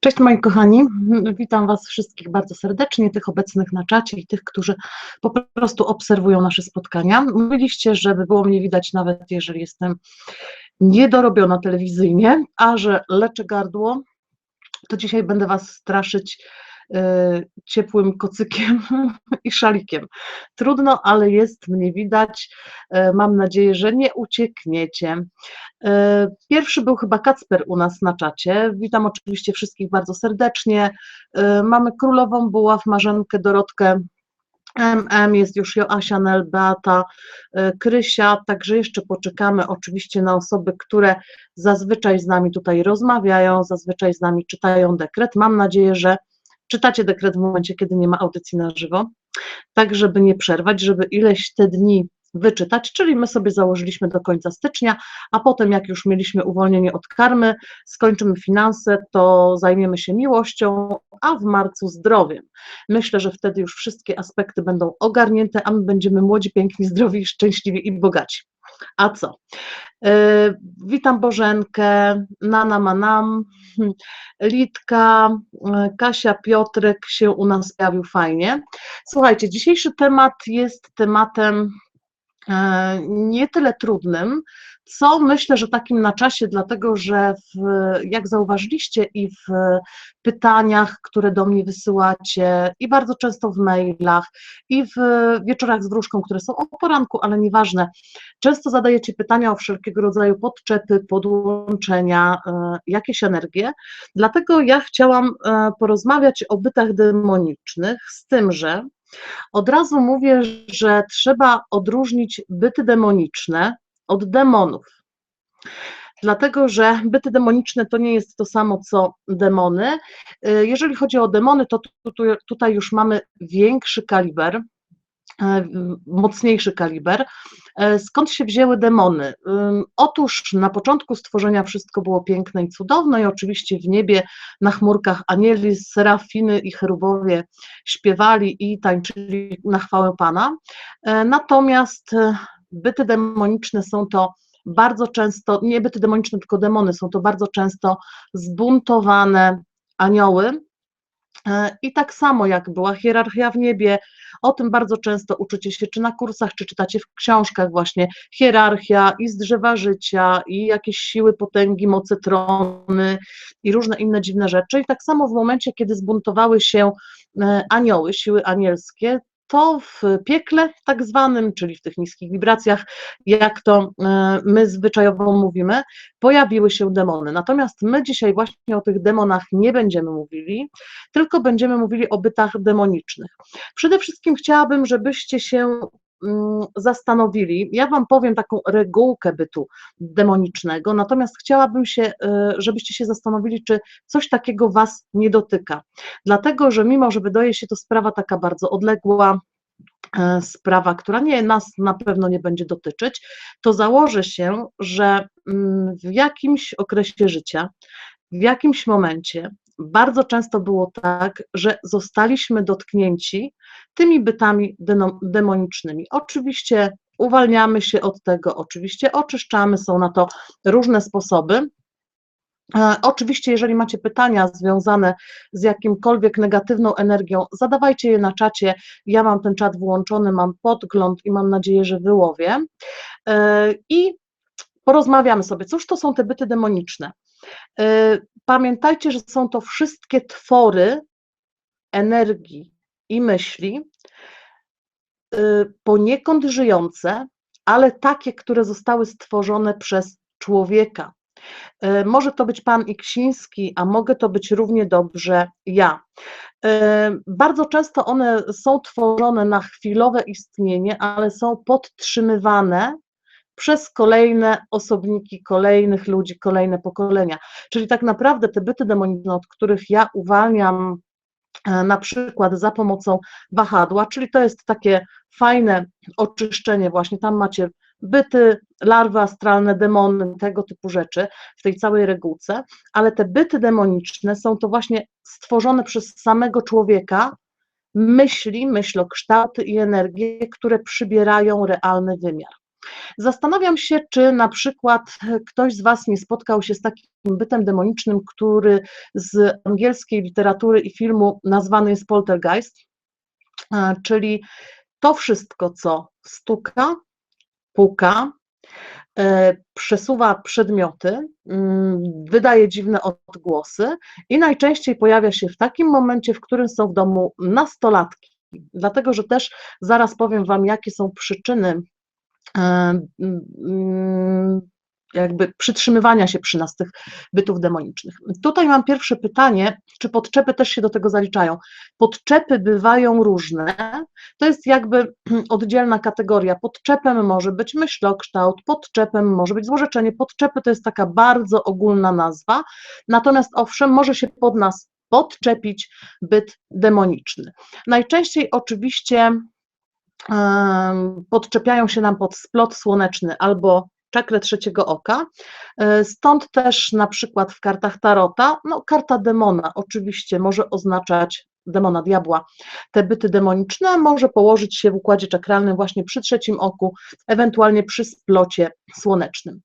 Cześć moi kochani, witam Was wszystkich bardzo serdecznie, tych obecnych na czacie i tych, którzy po prostu obserwują nasze spotkania. Mówiliście, żeby było mnie widać nawet jeżeli jestem niedorobiona telewizyjnie, a że leczę gardło, to dzisiaj będę Was straszyć ciepłym kocykiem i szalikiem. Trudno, ale jest mnie widać. E, mam nadzieję, że nie uciekniecie. E, pierwszy był chyba Kacper u nas na czacie. Witam oczywiście wszystkich bardzo serdecznie. Mamy królową buław, Marzenkę, Dorotkę. MM, jest już Joasia, Nel, Beata, Krysia, także jeszcze poczekamy oczywiście na osoby, które zazwyczaj z nami tutaj rozmawiają, zazwyczaj z nami czytają dekret. Mam nadzieję, że czytacie dekret w momencie, kiedy nie ma audycji na żywo, tak żeby nie przerwać, żeby ileś te dni wyczytać, czyli my sobie założyliśmy do końca stycznia, a potem jak już mieliśmy uwolnienie od karmy, skończymy finanse, to zajmiemy się miłością, a w marcu zdrowiem. Myślę, że wtedy już wszystkie aspekty będą ogarnięte, a my będziemy młodzi, piękni, zdrowi, szczęśliwi i bogaci. A co? Yy, witam Bożenkę, Nana Manam, Litka, yy, Kasia Piotrek się u nas pojawił fajnie. Słuchajcie, dzisiejszy temat jest tematem nie tyle trudnym, co myślę, że takim na czasie, dlatego że w, jak zauważyliście i w pytaniach, które do mnie wysyłacie, i bardzo często w mailach, i w wieczorach z wróżką, które są o poranku, ale nieważne, często zadajecie pytania o wszelkiego rodzaju podczepy, podłączenia, e, jakieś energie. Dlatego ja chciałam e, porozmawiać o bytach demonicznych, z tym, że od razu mówię, że trzeba odróżnić byty demoniczne od demonów. Dlatego, że byty demoniczne to nie jest to samo co demony. Y, jeżeli chodzi o demony, to tutaj już mamy większy kaliber, mocniejszy kaliber. Y, skąd się wzięły demony? Otóż na początku stworzenia wszystko było piękne i cudowne i oczywiście w niebie na chmurkach anieli, serafiny i cherubowie śpiewali i tańczyli na chwałę Pana. Natomiast byty demoniczne są to bardzo często, nie byty demoniczne, tylko demony, są to bardzo często zbuntowane anioły. E, I tak samo jak była hierarchia w niebie, o tym bardzo często uczycie się, czy na kursach, czy czytacie w książkach właśnie, hierarchia i z drzewa życia, i jakieś siły, potęgi, moce, trony i różne inne dziwne rzeczy. I tak samo w momencie, kiedy zbuntowały się e, anioły, siły anielskie, to w piekle tak zwanym, czyli w tych niskich wibracjach, jak to e, my zwyczajowo mówimy, pojawiły się demony. Natomiast my dzisiaj właśnie o tych demonach nie będziemy mówili, tylko będziemy mówili o bytach demonicznych. Przede wszystkim chciałabym, żebyście się zastanowili. Ja Wam powiem taką regułkę bytu demonicznego, natomiast chciałabym się, e, żebyście się zastanowili, czy coś takiego Was nie dotyka. Dlatego, że mimo, że wydaje się to sprawa taka bardzo odległa, e, sprawa, która nie, nas na pewno nie będzie dotyczyć, to założę się, że mm, w jakimś okresie życia, w jakimś momencie bardzo często było tak, że zostaliśmy dotknięci tymi bytami demonicznymi. Oczywiście uwalniamy się od tego, oczywiście oczyszczamy, są na to różne sposoby. E, oczywiście, jeżeli macie pytania związane z jakimkolwiek negatywną energią, zadawajcie je na czacie. Ja mam ten czat włączony, mam podgląd i mam nadzieję, że wyłowię. E, I porozmawiamy sobie, cóż to są te byty demoniczne. E, pamiętajcie, że są to wszystkie twory energii i myśli, y, poniekąd żyjące, ale takie, które zostały stworzone przez człowieka. Y, może to być pan Iksiński, a mogę to być równie dobrze ja. Y, bardzo często one są tworzone na chwilowe istnienie, ale są podtrzymywane przez kolejne osobniki, kolejnych ludzi, kolejne pokolenia. Czyli tak naprawdę te byty demoniczne, od których ja uwalniam e, na przykład za pomocą wahadła, czyli to jest takie fajne oczyszczenie, właśnie tam macie byty, larwy astralne, demony, tego typu rzeczy w tej całej regułce, ale te byty demoniczne są to właśnie stworzone przez samego człowieka myśli, myślokształty i energie, które przybierają realny wymiar. Zastanawiam się, czy na przykład ktoś z Was nie spotkał się z takim bytem demonicznym, który z angielskiej literatury i filmu nazwany jest poltergeist, e, czyli to wszystko, co stuka, puka, e, przesuwa przedmioty, mm, wydaje dziwne odgłosy i najczęściej pojawia się w takim momencie, w którym są w domu nastolatki. Dlatego, że też zaraz powiem Wam, jakie są przyczyny e, jakby przytrzymywania się przy nas tych bytów demonicznych. Tutaj mam pierwsze pytanie, czy podczepy też się do tego zaliczają? Podczepy bywają różne, to jest jakby oddzielna kategoria. Podczepem może być myślokształt, podczepem może być złorzeczenie, podczepy to jest taka bardzo ogólna nazwa, natomiast owszem, może się pod nas podczepić byt demoniczny. Najczęściej oczywiście podczepiają się nam pod splot słoneczny albo czakrę trzeciego oka. E, stąd też na przykład w kartach Tarota, no karta demona oczywiście może oznaczać demona diabła, te byty demoniczne może położyć się w układzie czakralnym właśnie przy trzecim oku, ewentualnie przy splocie słonecznym.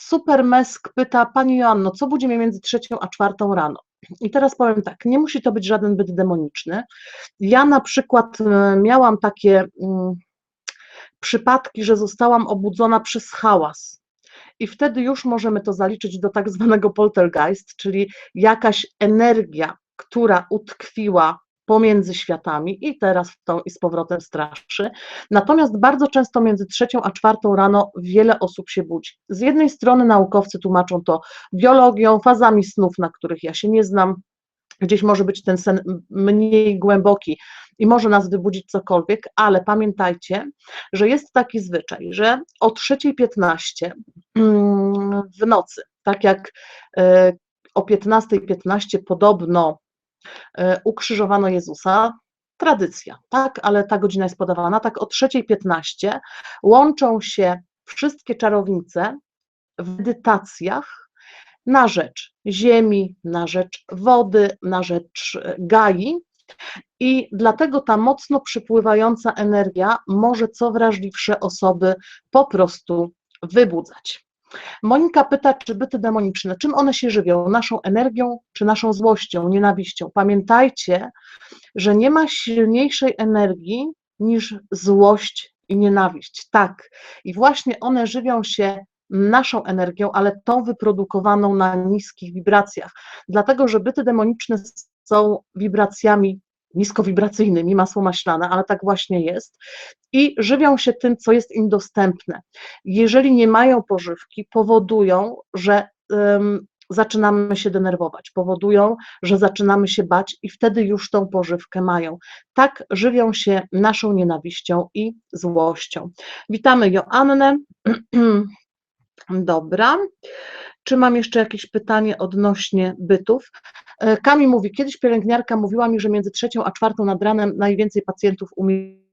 Supermesk pyta, Pani Joanno, co budzi mnie między trzecią a czwartą rano? I teraz powiem tak, nie musi to być żaden byt demoniczny. Ja na przykład e, miałam takie mm, przypadki, że zostałam obudzona przez hałas. I wtedy już możemy to zaliczyć do tak zwanego poltergeist, czyli jakaś energia, która utkwiła pomiędzy światami i teraz w tą i z powrotem straszy. Natomiast bardzo często między trzecią a czwartą rano wiele osób się budzi. Z jednej strony naukowcy tłumaczą to biologią, fazami snów, na których ja się nie znam, gdzieś może być ten sen mniej głęboki i może nas wybudzić cokolwiek, ale pamiętajcie, że jest taki zwyczaj, że o 3.15 mm, w nocy, tak jak e, o 15.15 .15 podobno ukrzyżowano Jezusa, tradycja, tak, ale ta godzina jest podawana, tak o 3.15 łączą się wszystkie czarownice w medytacjach na rzecz ziemi, na rzecz wody, na rzecz e, gai. I dlatego ta mocno przypływająca energia może co wrażliwsze osoby po prostu wybudzać. Monika pyta, czy byty demoniczne, czym one się żywią? Naszą energią, czy naszą złością, nienawiścią? Pamiętajcie, że nie ma silniejszej energii niż złość i nienawiść. Tak. I właśnie one żywią się naszą energią, ale tą wyprodukowaną na niskich wibracjach. Dlatego, że byty demoniczne są wibracjami niskowibracyjnymi, masło maślane, ale tak właśnie jest, i żywią się tym, co jest im dostępne. Jeżeli nie mają pożywki, powodują, że um, zaczynamy się denerwować, powodują, że zaczynamy się bać i wtedy już tą pożywkę mają. Tak żywią się naszą nienawiścią i złością. Witamy Joannę. Dobra. Czy mam jeszcze jakieś pytanie odnośnie bytów? E, Kami mówi, kiedyś pielęgniarka mówiła mi, że między trzecią a czwartą nad ranem najwięcej pacjentów umie